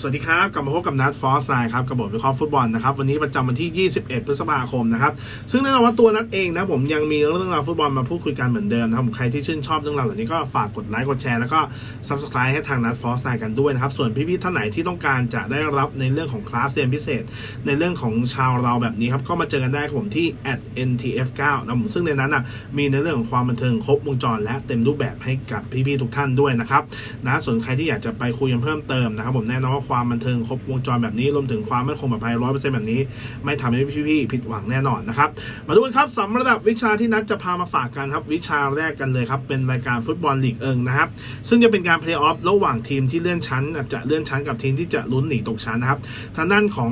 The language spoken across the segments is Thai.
สวัสดีครับกลับมาพบกับนัดฟอสไนครับกับบทวิเคราะห์ฟุตบอลนะครับวันนี้ประจำวันที่ 21 พฤษภาคมนะครับซึ่งแน่นอนว่าตัวนัดเองนะผมยังมีเรื่องราวฟุตบอลมาพูดคุยกันเหมือนเดิมนะครับใครที่ชื่นชอบเรื่องราวเหล่านี้ก็ฝากกดไลค์กดแชร์แล้วก็ subscribe ให้ทางนัดฟอสไนกันด้วยนะครับส่วนพี่ๆท่านไหนที่ต้องการจะได้รับในเรื่องของคลาสเรียนพิเศษ ในเรื่องของชาวเราแบบนี้ครับก็มาเจอกันได้ผมที่ @ntf9 นะผมซึ่งในนั้นอะมีในเรื่องของความบันเทิงครบวงจร และเต็มรูปแบบให้กับพี่ๆทุกท่านด้วยนะครับนะส่วนใครที่อยากจะไปคุยกันเพิ่มเติมนะครับผมแน่นอนว่าความบันเทิงครบวงจรแบบนี้รวมถึงความมั่นคงปลอดภัยร้อยเปอร์เซ็นต์แบบนี้ ไม่ทำให้พี่ๆผิดหวังแน่นอนนะครับมาดูกันครับสำหรับวิชาที่นัดจะพามาฝากกันครับวิชาแรกกันเลยครับเป็นรายการฟุตบอลลีกเอิงนะครับซึ่งจะเป็นการเพลย์ออฟระหว่างทีมที่เลื่อนชั้นจะเลื่อนชั้นกับทีมที่จะลุ้นหนีตกชั้นนะครับทางด้านของ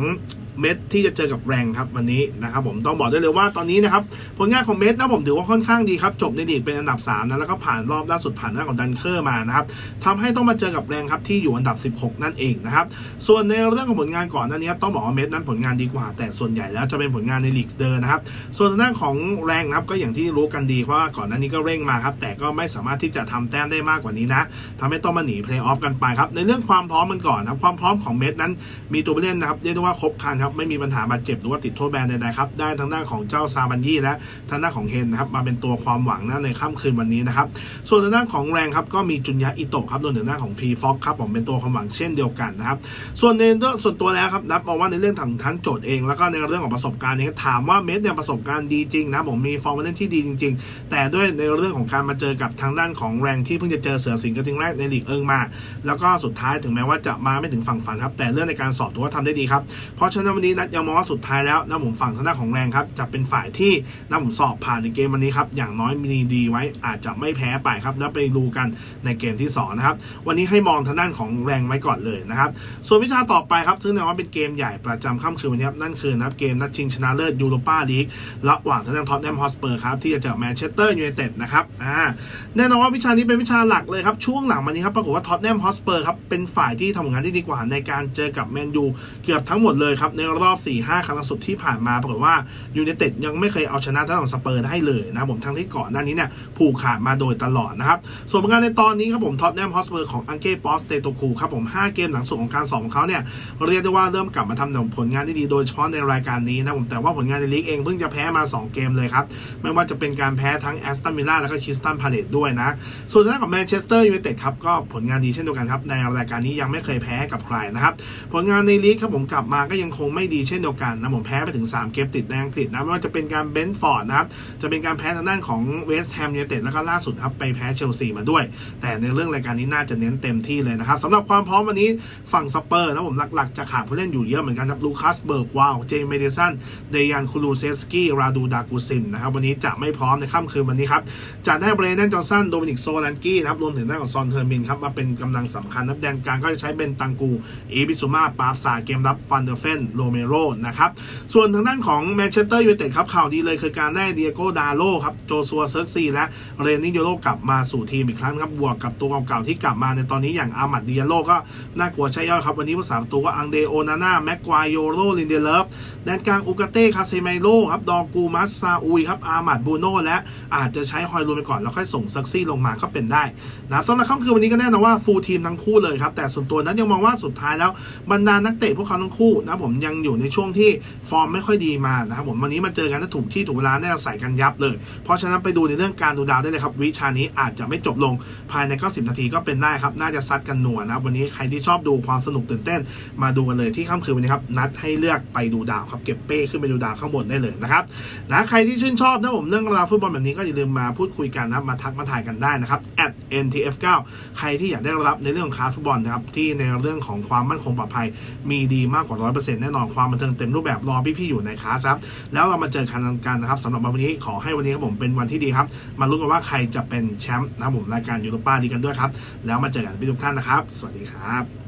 เม็ดที่จะเจอกับแรงครับวันนี้นะครับผมต้องบอกได้เลยว่าตอนนี้นะครับผลงานของเม็ดนะผมถือว่าค่อนข้างดีครับจบในลีกเป็นอันดับ3นะแล้วก็ผ่านรอบล่าสุดผ่านหน้าของดันเคอร์มานะครับทำให้ต้องมาเจอกับแรงครับที่อยู่อันดับ 16 นั่นเองนะครับส่วนในเรื่องของผลงานก่อนหนั้นนี้ต้องบอกว่าเม็ดนั้นผลงานดีกว่า แต่ส่วนใหญ่แล้วจะเป็นผลงานในลีกเดินนะครับส่วนทางด้าของแรงนะครับก็อย่างที่รู้กันดีว่าก่อนหน้านี้ก็เร่งมาครับแต่ก็ไม่สามารถที่จะทำแต้มได้มากกว่านี้นะทำให้ต้องมาหนีเพลย์ออฟกันไปครับในเรื่องความพร้อมมันก่อนนะครับความพร้อมของเม็ดนั้นมีตัวผู้เล่นนะครับเรียกได้ว่าครบครันครับไม่มีปัญหาบาดเจ็บหรือว่าติดโทษแบนใดๆครับได้ทางด้านของเจ้าซาบันยี่และทางด้านของเฮนนะครับมาเป็นตัวความหวังนะในค่ำคืนวันนี้นะครับส่วนทางด้านของแรงครับก็มีจุนยะอิโตะครับรวมถึงด้านของพีฟ็อกครับผมเป็นตัวความหวังเช่นเดียวกันนะครับส่วนในเรื่องส่วนตัวแล้วครับนับมองว่าในเรื่องทางทั้งโจทย์เองแล้วก็ในเรื่องของประสบการณ์เองถามว่าเมสเนี่ยประสบการณ์ดีจริงนะผมมีฟอร์มเล่นที่ดีจริง ๆ แต่ด้วยในเรื่องของการมาเจอกับทางด้านของแรงที่เพิ่งจะเจอเสือสิงห์กระทิงแรกในลีกเอิงมา แล้วก็สุดท้ายถึงแม้ว่าจะมาไม่ถึงฝั่งฝันครับแต่เรื่องในการสอบถือว่าทำได้ดีครับเพราะฉะนั้นวันนี้นัดยังมองว่าสุดท้ายแล้วนะผมฝั่งทางด้านของแรงครับจะเป็นฝ่ายที่นะผมสอบผ่านในเกมวันนี้ครับอย่างน้อยมีดีไว้อาจจะไม่แพ้ไปครับแล้วไปดูกันในเกมที่2นะครับวันนี้ให้มองทางด้านของแรงไว้ก่อนเลยนะครับส่วนวิชาต่อไปครับซึ่งแน่ว่าเป็นเกมใหญ่ประจำค่ำคืนวันนี้นั่นคือนับเกมนัดชิงชนะเลิศยูโรปาลีกระหว่างทางด้านท็อตแนมฮอสเปอร์ครับที่จะเจอแมนเชสเตอร์ยูไนเต็ดนะครับอ่าแน่นอนว่าวิชานี้เป็นวิชาหลักเลยครับช่วงหลังมานี้ครับปรากฏว่าท็อตแนมฮอสเปอร์ครับเป็นฝ่ายที่ทำงานได้ดีกว่าในการเจอกับแมนยูเกือบทั้งหมดเลยครับในรอบ 4-5 ครั้งล่าสุดที่ผ่านมาปรากฏว่ายูไนเต็ดยังไม่เคยเอาชนะทางของสเปอร์ได้เลยนะผมทั้งที่ก่อนหน้านี้เนี่ยผูกขาดมาโดยตลอดนะครับ ส่วนผลงานในตอนนี้ครับผมท็อตแนมฮอสเปอร์ของอังเก้ปอสเตโตคูครับผม 5 เกมหลังสุดของการสอบของเขาเนี่ยเรียกได้ว่าเริ่มกลับมาทำผลงานได้ดีโดยเฉพาะในรายการนี้นะผมแต่ว่าผลงานในลีกเองเพิ่งจะแพ้มา 2 เกมเลยครับ ไม่ว่าจะเป็นการแพ้ทั้งแอสตันวิลล่าแล้วก็คิสตันพาเลตด้วยนะ ส่วนด้านของแมนเชสเตอร์ยูไนเต็ดครับก็ผลงานดีเช่นเดียวกันครับในรายการนี้ยังไม่เคยแพ้กับใครนะครับผลงานในลีกครับผมกลับมาก็ยังคงไม่ดีเช่นเดียวกันนะผมแพ้ไปถึง 3 เกมติดในอังกฤษนะไม่ว่าจะเป็นการเบนฟอร์ดนะครับจะเป็นการแพ้ทางด้านของเวสต์แฮมยูไนเต็ดแล้วก็ล่าสุดครับไปแพ้เชลซีมาด้วย แต่ในเรื่องรายการนี้น่าจะเน้นเต็มที่เลยนะครับสำหรับความพร้อมวันนี้ฝั่งสเปอร์นะผมหลักๆ จะขาดผู้เล่นอยู่เยอะเหมือนกันครับลูคัสเบิร์กวาวเจมเมเดสันเดยันคูลูเซฟสกี้ราดูดากูซินนะครับวันนี้จะไม่พร้อมในค่ำคืนวันนี้ครับจะได้เบรนันจอร์สันโดมินิกโซลันกี้นะครับรวมถึงด้านของซอนเทอร์มินครับมาเป็นกำลังสำคัญนับแดนกลางก็จะใช้เบนตังกูเอบิซูมาปาฟซาเกมรับฟันเดอร์เฟนโรเมโรนะครับ ส่วนทางด้านของแมนเชสเตอร์ยูไนเต็ดครับข่าวดีเลยคือการได้เดียโกดาโลครับโจซัวเซิร์กซีและเรนนิโยโลกลับมาสู่ทีมอีกครั้งครับบวกกับตัวเก่าๆที่กลับมาในตอนนี้อย่างอามัดเดียโลก็น่ากลัวใช่ย่อยครับ วันนี้ผู้สามตัวก็อังเดโอนาน่าแม็กควายโยโรลินเดเลฟแดนกลางอุกาเต้คาเซไมโลครับดอกูมัสซาอุยครับอามัดบูโนและอาจจะใช้ฮอยลูไปก่อนแล้วค่อยส่งซักซี่ลงมาก็เป็นได้นะสำหรับค่ำคืนวันนี้ก็แน่นอนว่าฟูลทีมทั้งคู่เลยครับแต่ส่วนตัวนั้นยังมองว่าสุดท้ายแล้วบรรดานักเตะพวกเขาทั้งคู่นะผมยังอยู่ในช่วงที่ฟอร์มไม่ค่อยดีมานะครับผมวันนี้มาเจอกันถ้าถูกที่ถูกเวลาเนี่ยใส่กันยับเลย เพราะฉะนั้นไปดูในเรื่องการดูดาวได้เลยครับ วิชานี้อาจจะไม่จบลงภายใน 90 นาทีก็เป็นได้ครับ น่าจะซัดกันหนัวนะครับวันนี้ใครที่ชอบดูความสนุกตื่นเต้น มาดูกันเลยที่ค่ำคืนวันนี้ครับนัดให้เลือกไปดูดาวครับเก็บเป้ขึ้นไปดูดาวข้างบนได้เลยนะครับนะใครที่ชื่นชอบนะผมเรื่องราวฟุตบอลแบบนี้ก็อย่าลืมมาพูดคุยกันนะมาทักมาถ่ายกันได้นะครับ @ntf9 ใครที่อยากได้รับในเรื่องของคาฟุตบอลนะครับที่ในเรื่องของความมั่นคงปลอดภัยมีดีมากกว่า 100%แน่นอนความบันเทิงเต็มรูปแบบรอพี่ๆอยู่ในคลาสครับแล้วเรามาเจอกันกันนะครับสำหรับวันนี้ขอให้วันนี้ครับผมเป็นวันที่ดีครับ มาลุ้นกันว่าใครจะเป็นแชมป์นะครับผมรายการยูโรป้าดีกันด้วยครับแล้วมาเจอกันพี่ทุกท่านนะครับ สวัสดีครับ